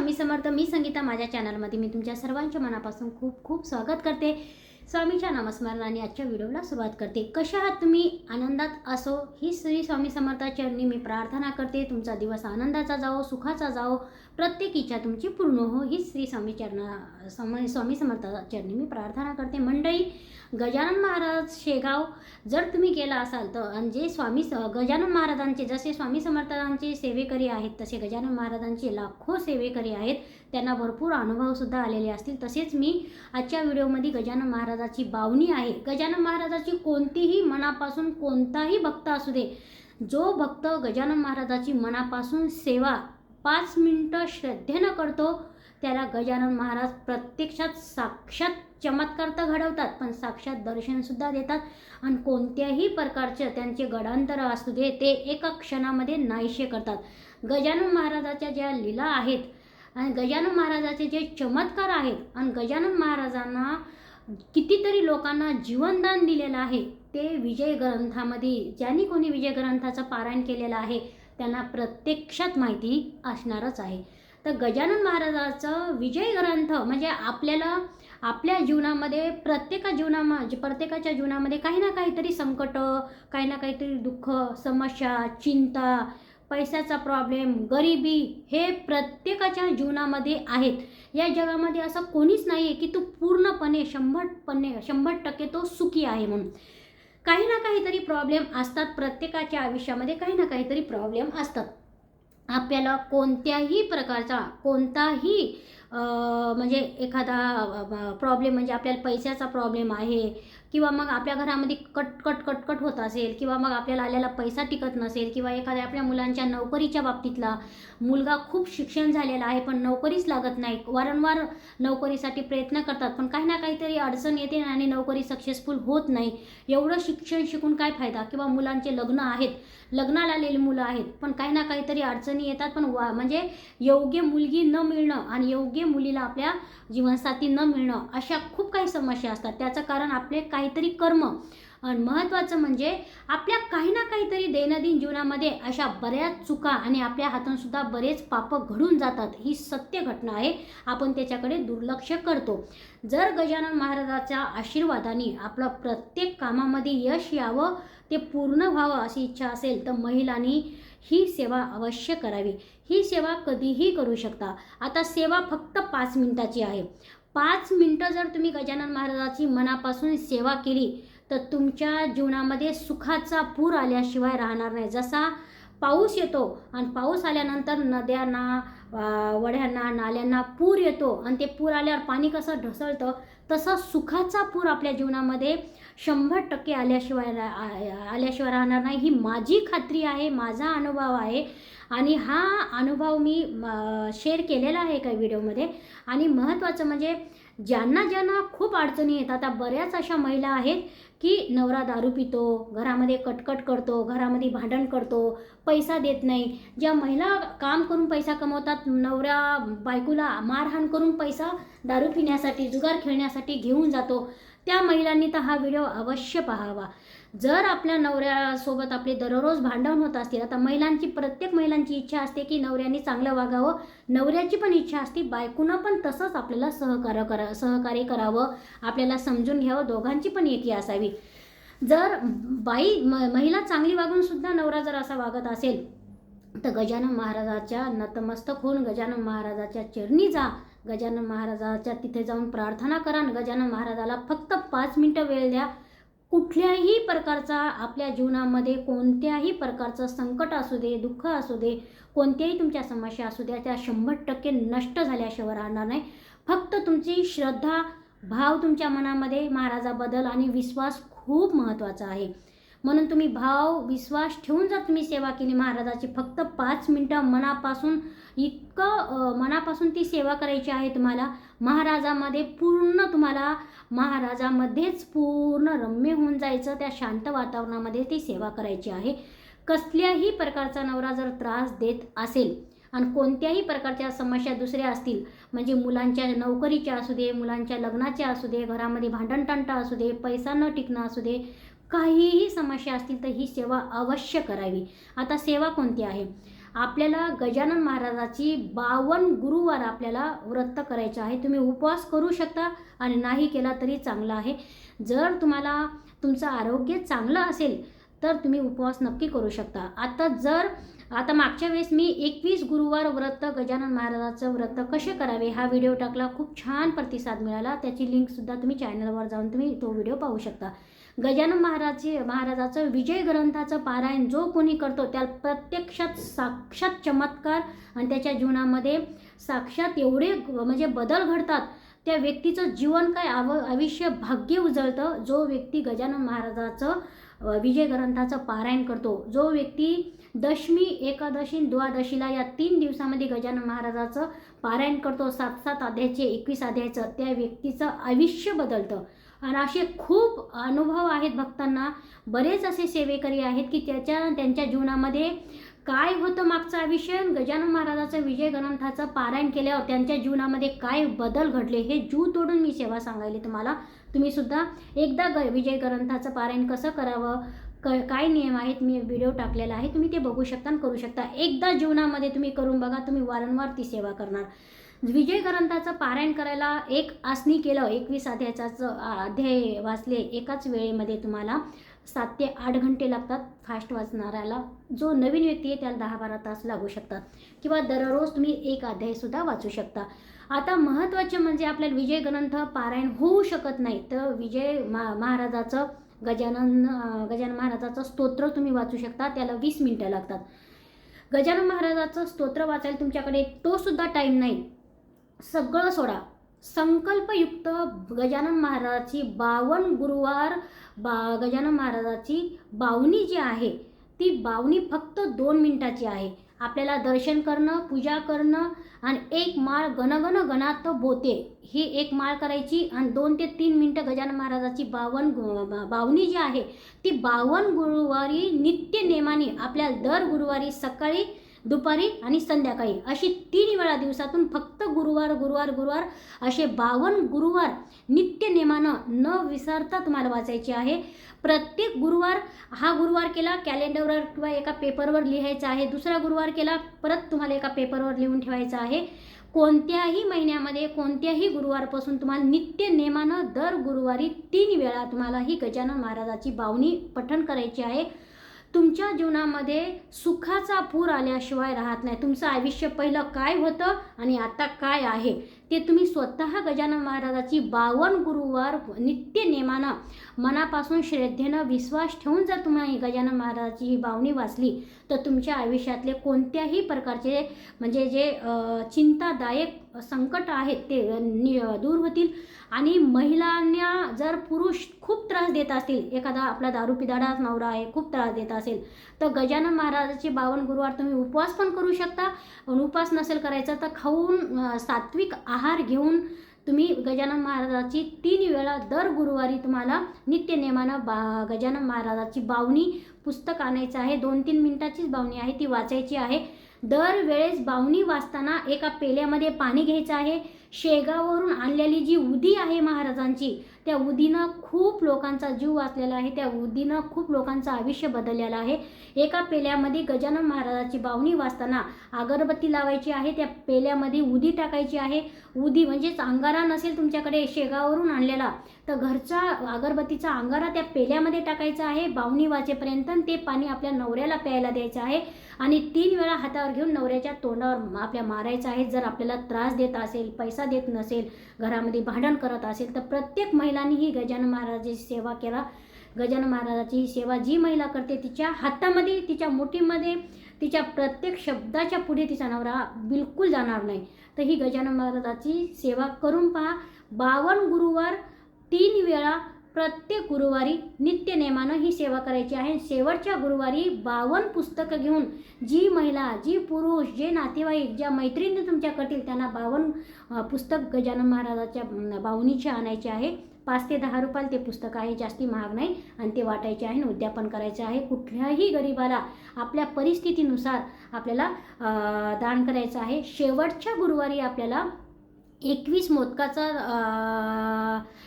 स्वामी समर्थ मी संगीता माझ्या चॅनलमध्ये मी तुमच्या सर्वांच्या मनापासून खूप खूप स्वागत करते. स्वामीच्या नामस्मरणाने आजच्या व्हिडिओला सुरुवात करते. कशा आहात तुम्ही? आनंदात असो. ही श्री स्वामी समर्था चरणी मी प्रार्थना करते. तुमचा दिवस आनंदाचा जाओ सुखाचा जाओ प्रत्येक इच्छा तुमची पूर्ण हो. ही श्री स्वामी चरणा स्वामी स्वामी समर्था चरणी मी प्रार्थना करते. मंडळी गजानन महाराज शेगाव जर तुम्ही गेला असाल तर आणि जे स्वामी स गजानन महाराजांचे जसे स्वामी समर्थांचे सेवेकरी आहेत तसे गजानन महाराजांचे लाखो सेवेकरी आहेत. त्यांना भरपूर अनुभवसुद्धा आलेले असतील. तसेच मी आजच्या व्हिडिओमध्ये गजानन महाराजाची बावणी आहे. गजानन महाराजाची कोणतीही मनापासून कोणताही भक्त असू दे जो भक्त गजानन महाराजाची मनापासून सेवा पाच मिनटं श्रद्धेनं करतो त्याला गजानन महाराज प्रत्यक्षात साक्षात चमत्कार तर घडवतात पण साक्षात दर्शनसुद्धा देतात. आणि कोणत्याही प्रकारचे त्यांचे गडांतर असू दे ते एका क्षणामध्ये नाहीशे करतात. गजानन महाराजाच्या ज्या लीला आहेत आणि गजानन महाराजाचे जे चमत्कार आहेत आणि गजानन महाराजांना कितीतरी लोकांना जीवनदान दिलेलं आहे ते विजय ग्रंथामध्ये ज्यांनी कोणी विजय ग्रंथाचं पारायण केलेलं आहे त्यांना प्रत्यक्षात माहिती असणारच आहे. तर गजानन महाराजाचं विजय ग्रंथ म्हणजे आपल्याला आपल्या जीवनामध्ये प्रत्येका जीवनामा प्रत्येकाच्या जीवनामध्ये काही ना काहीतरी संकट काही ना काहीतरी दुःख समस्या चिंता पैशाचा प्रॉब्लेम गरिबी हे प्रत्येकाच्या जीवनामध्ये आहेत. या जगामध्ये असं कोणीच नाही आहे की तो पूर्णपणे शंभरपणे शंभर टक्के तो सुखी आहे म्हणून. काही ना काहीतरी प्रॉब्लेम असतात प्रत्येकाच्या आयुष्यामध्ये काही ना काहीतरी प्रॉब्लेम असतात. आपल्याला कोणत्याही प्रकारचा कोणताही म्हणजे एखादा प्रॉब्लेम म्हणजे आपल्याला पैशाचा प्रॉब्लेम आहे किंवा मग आपल्या घरामध्ये कट कट कटकट होत असेल किंवा मग आपल्याला आलेला पैसा टिकत नसेल किंवा एखाद्या आपल्या मुलांच्या नोकरीच्या बाबतीतला मुलगा खूप शिक्षण झालेला आहे पण नोकरीच लागत नाही. वारंवार नोकरीसाठी प्रयत्न करतात पण काही ना काहीतरी अडचण येते आणि नोकरी सक्सेसफुल होत नाही. एवढं शिक्षण शिकून काय फायदा? किंवा मुलांचे लग्न आहेत लग्नाला आलेली मुलं आहेत पण काही ना काहीतरी अडचणी येतात पण वा म्हणजे योग्य मुलगी न मिळणं आणि योग्य मुलीला आपल्या जीवनसाथी न मिळणं अशा खूप काही समस्या असतात. त्याचं कारण आपले काहीतरी कर्म. आणि महत्त्वाचं म्हणजे आपल्या काही ना काहीतरी दैनंदिन जीवनामध्ये अशा बऱ्याच चुका आणि आपल्या हातांसुद्धा बरेच पापं घडून जातात. ही सत्य घटना आहे. आपण त्याच्याकडे दुर्लक्ष करतो. जर गजानन महाराजाच्या आशीर्वादाने आपलं प्रत्येक कामामध्ये यश यावं ते पूर्ण व्हावं अशी इच्छा असेल तर महिलांनी ही सेवा अवश्य करावी. ही सेवा कधीही करू शकता. आता सेवा फक्त पाच मिनिटाची आहे. पाच मिनटं जर तुम्ही गजानन महाराजाची मनापासून सेवा केली तर तुमच्या जीवनामध्ये सुखाचा पूर आल्याशिवाय राहणार नाही. जसा पाऊस येतो आणि पाऊस आल्यानंतर नद्यांना वड्यांना नाल्यांना पूर येतो आणि ते पूर आल्यावर पाणी कसं ढसळतं तसा सुखाचा पूर आपल्या जीवनामध्ये शंभर टक्के आल्याशिवाय आल्याशिवाय राहणार नाही. ही माझी खात्री आहे माझा अनुभव आहे. आणि हा अनुभव मी शेअर केलेला आहे काही व्हिडिओमध्ये आणि महत्त्वाचं म्हणजे ज्यांना ज्यांना खूप अडचणी येतात आता बऱ्याच अशा महिला आहेत की नवरा दारू पितो घरामध्ये कटकट करतो घरामध्ये भांडण करतो पैसा देत नाही. ज्या महिला काम करून पैसा कमवतात नवऱ्या बायकोला मारहाण करून पैसा दारू पिण्यासाठी जुगार खेळण्यासाठी घेऊन जातो. त्या महिलांनी तर हा व्हिडिओ अवश्य पाहावा. जर आपल्या नवऱ्यासोबत आपले दररोज भांडण होत असतील आता महिलांची प्रत्येक महिलांची इच्छा असते की नवऱ्यांनी चांगलं वागावं. नवऱ्याची पण इच्छा असते बायकोनं पण तसंच आपल्याला सहकार्य करा सहकार्य करावं. आपल्याला समजून घ्यावं दोघांची पण एकी असावी. जर बाई म महिला चांगली वागून सुद्धा नवरा जर असा वागत असेल तर गजानन महाराजाच्या नतमस्तक होऊन गजानन महाराजाच्या चरणी जा. गजानन महाराजाच्या तिथे जाऊन प्रार्थना करा गजानन महाराजाला फक्त पाच मिनटं वेळ द्या. कुठल्याही प्रकारचा आपल्या जीवनामध्ये कोणत्याही प्रकारचं संकट असू दे दुःख असू दे कोणत्याही तुमच्या समस्या असू द्या त्या शंभर टक्के नष्ट झाल्याशिवाय राहणार नाही. फक्त तुमची श्रद्धा भाव तुमच्या मनामध्ये महाराजाबद्दल आणि विश्वास खूप महत्त्वाचा आहे. म्हणून तुम्ही भाव विश्वास ठेवून जर तुम्ही सेवा केली महाराजाची फक्त पाच मिनटं मनापासून इतकं मनापासून ती सेवा करायची आहे तुम्हाला महाराजामध्ये पूर्ण तुम्हाला महाराजामध्येच पूर्ण रम्य होऊन जायचं त्या शांत वातावरणामध्ये ती सेवा करायची आहे. कसल्याही प्रकारचा नवरा जर त्रास देत असेल आणि कोणत्याही प्रकारच्या समस्या दुसऱ्या असतील म्हणजे मुलांच्या नोकरीच्या असू दे मुलांच्या लग्नाच्या असू दे घरामध्ये भांडणतंटा असू दे पैसा न टिकणं असू दे काहीही समस्या असतील तर ही सेवा अवश्य करावी. आता सेवा कोणती आहे? आपल्याला गजानन महाराजाची बावन गुरुवार आपल्याला व्रत करायचं आहे. तुम्ही उपवास करू शकता आणि नाही केला तरी चांगला आहे. जर तुम्हाला तुमचं आरोग्य चांगलं असेल तर तुम्ही उपवास नक्की करू शकता. आता जर आता मागच्या वेळेस मी एकवीस गुरुवार व्रत गजानन महाराजाचं व्रत कसे करावे हा व्हिडिओ टाकला. खूप छान प्रतिसाद मिळाला. त्याची लिंकसुद्धा तुम्ही चॅनलवर जाऊन तुम्ही तो व्हिडिओ पाहू शकता. गजानन महाराजचे महाराजाचं विजय ग्रंथाचं पारायण जो कोणी करतो त्या प्रत्यक्षात साक्षात चमत्कार आणि त्याच्या जीवनामध्ये साक्षात एवढे म्हणजे बदल घडतात त्या व्यक्तीचं जीवन काय आव आयुष्य भाग्य उजळतं जो व्यक्ती गजानन महाराजाचं विजय ग्रंथाचं पारायण करतो जो व्यक्ती दशमी एकादशी द्वादशीला या तीन दिवसामध्ये गजानन महाराजाचं पारायण करतो सात सात अध्यायचे एकवीस अध्यायचं त्या व्यक्तीचं आयुष्य बदलतं. आणि असे खूप अनुभव आहेत भक्तांना. बरेच असे सेवेकरी आहेत की त्याच्या त्यांच्या जीवनामध्ये काय होतं मागचं आयुष्य? गजानन महाराजाचं विजय ग्रंथाचं पारायण केल्यावर त्यांच्या जीवनामध्ये काय बदल घडले? हे जीव तोडून मी सेवा सांगायली तुम्हाला. तुम्ही सुद्धा एकदा ग विजय ग्रंथाचं पारायण कसं करावं? क काय नियम आहेत? मी व्हिडिओ टाकलेला आहे. तुम्ही ते बघू शकता आणि करू शकता. एकदा जीवनामध्ये तुम्ही करून बघा तुम्ही वारंवार ती सेवा करणार. विजय ग्रंथाचं पारायण करायला एक आसनी केलं एकवीस अध्यायाचं अध्याय वाचले एकाच वेळेमध्ये तुम्हाला सात ते आठ घंटे लागतात फास्ट वाचणाऱ्याला. जो नवीन व्यक्ती आहे त्याला दहा बारा तास लागू शकतात. किंवा दररोज तुम्ही एक अध्यायसुद्धा वाचू शकता. आता महत्त्वाचे म्हणजे आपल्याला विजय ग्रंथ पारायण होऊ शकत नाही तर विजय मा महाराजाचं गजानन गजानन महाराजाचं स्तोत्र तुम्ही वाचू शकता त्याला वीस मिनटं लागतात. गजानन महाराजाचं स्तोत्र वाचायला तुमच्याकडे तो सुद्धा टाईम नाही. सगळं सोडा. संकल्पयुक्त गजानन महाराजाची बावन गुरुवार बा गजानन महाराजाची बावणी जी आहे ती बावणी फक्त दोन मिनिटाची आहे. आपल्याला दर्शन करणं पूजा करणं आणि एक माळ गणगण गणात बोते ही एक माळ करायची आणि दोन ते तीन मिनटं गजानन महाराजाची बावन बावणी जी आहे ती बावन गुरुवारी नित्य नेमाने आपल्या दर गुरुवारी सकाळी दुपारी आणि संध्याकाळी अशी तीन वेळा दिवसातून फक्त गुरुवार गुरुवार गुरुवार असे बावन गुरुवार नित्य नेमानं न विसरता तुम्हाला वाचायचे आहे. प्रत्येक गुरुवार हा गुरुवार केला कॅलेंडरवर किंवा एका पेपरवर लिहायचा आहे. दुसरा गुरुवार केला परत तुम्हाला एका पेपरवर लिहून ठेवायचा आहे. कोणत्याही महिन्यामध्ये कोणत्याही गुरुवारपासून तुम्हाला नित्य नेमानं दर गुरुवारी तीन वेळा तुम्हाला ही गजानन महाराजाची बावणी पठण करायची आहे. तुमच्या जीवनामध्ये सुखाचा पूर आल्याशिवाय राहत नाही. तुमचं आयुष्य पहिलं काय होतं आणि आता काय आहे? ते तुम्ही स्वतः गजानन महाराजाची बावन गुरुवार नित्य नेमानं मनापासून श्रद्धेनं विश्वास ठेवून जर तुम्ही गजानन महाराजाची ही बावणी वाचली तर तुमच्या आयुष्यातले कोणत्याही प्रकारचे म्हणजे जे चिंतादायक संकट आहेत ते नि- दूर होतील. आणि महिलांना जर पुरुष खूप त्रास देत असतील एखादा आपला दारू पिदाडा नवरा आहे खूप त्रास देत असेल तर गजानन महाराजाचे बावन गुरुवार तुम्ही उपवास पण करू शकता. पण उपवास नसेल करायचा तर खाऊन सात्विक आहार आहार घेऊन तुम्ही गजानन महाराजाची तीन वेळा दर गुरुवारी तुम्हाला नित्य नेमानं बा गजानन महाराजाची बावणी पुस्तक आणायचं आहे. दोन तीन मिनटाचीच बावणी आहे ती वाचायची आहे. दरवेळेस बावणी वाचताना एका पेल्यामध्ये पाणी घ्यायचं आहे. शेगाववरून आणलेली जी उदी आहे महाराजांची त्या उदीनं खूप लोकांचा जीव वाचलेला आहे त्या उदीनं खूप लोकांचं आयुष्य बदललेलं आहे. एका पेल्यामध्ये गजानन महाराजाची बावणी वाचताना अगरबत्ती लावायची आहे त्या पेल्यामध्ये उदी टाकायची आहे. उदी म्हणजेच अंगारा नसेल तुमच्याकडे शेगावरून आणलेला तर घरचा अगरबत्तीचा अंगारा त्या पेल्यामध्ये टाकायचा आहे. बावणी वाचेपर्यंत ते पाणी आपल्या नवऱ्याला प्यायला द्यायचं आहे. आणि तीन वेळा हातावर घेऊन नवऱ्याच्या तोंडावर आपल्या मारायचं आहे. जर आपल्याला त्रास देत असेल पैसा देत नसेल घरामध्ये भांडण करत असेल तर प्रत्येक महिलांनी ही गजानन महाराजाची सेवा केला. गजानन महाराजाची सेवा जी महिला करते तिच्या हातामध्ये तिच्या मुठीमध्ये तिच्या प्रत्येक शब्दाच्या पुढे तिचा नवरा बिलकुल जाणार नाही. तर ही गजानन महाराजाची सेवा करून पहा. बावन गुरुवार प्रत्येक गुरुवारी नित्य नेमानं ही सेवा करायची आहे. शेवटच्या गुरुवारी बावन पुस्तकं घेऊन जी महिला जी पुरुष जे नातेवाईक ज्या मैत्रिणी तुमच्या करतील त्यांना बावन पुस्तक गजानन महाराजाच्या बावनीचे आणायचे आहे. पाच ते दहा रुपयाला ते पुस्तक आहे जास्ती महाग नाही. आणि ते वाटायचे आहे आणि उद्यापन करायचं आहे. कुठल्याही गरिबाला आपल्या परिस्थितीनुसार आपल्याला दान करायचं आहे. शेवटच्या गुरुवारी आपल्याला एकवीस मोदकाचा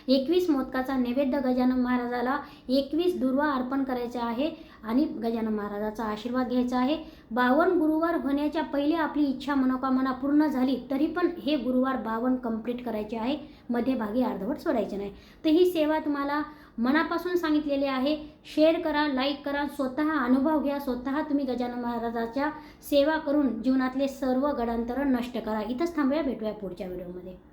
एकवीस मोदकाचा नैवेद्य गजानन महाराजाला एकवीस दुर्वा अर्पण करायचा आहे आणि गजानन महाराजाचा आशीर्वाद घ्यायचा आहे. बावन्न गुरुवार होण्याच्या पहिले आपली इच्छा मनोकामना पूर्ण झाली तरी पण हे गुरुवार बावन्न कंप्लीट करायचे आहे. मध्यभागी अर्धवट सोडायचे नाही. तर ही सेवा तुम्हाला मनापासून सांगितलेले आहे. शेअर करा लाईक करा स्वतः अनुभव घ्या स्वतः तुम्ही गजानन महाराजाच्या सेवा करून जीवनातले सर्व गडांतरण नष्ट करा. इथंच थांबूया भेटूया पुढच्या व्हिडिओमध्ये.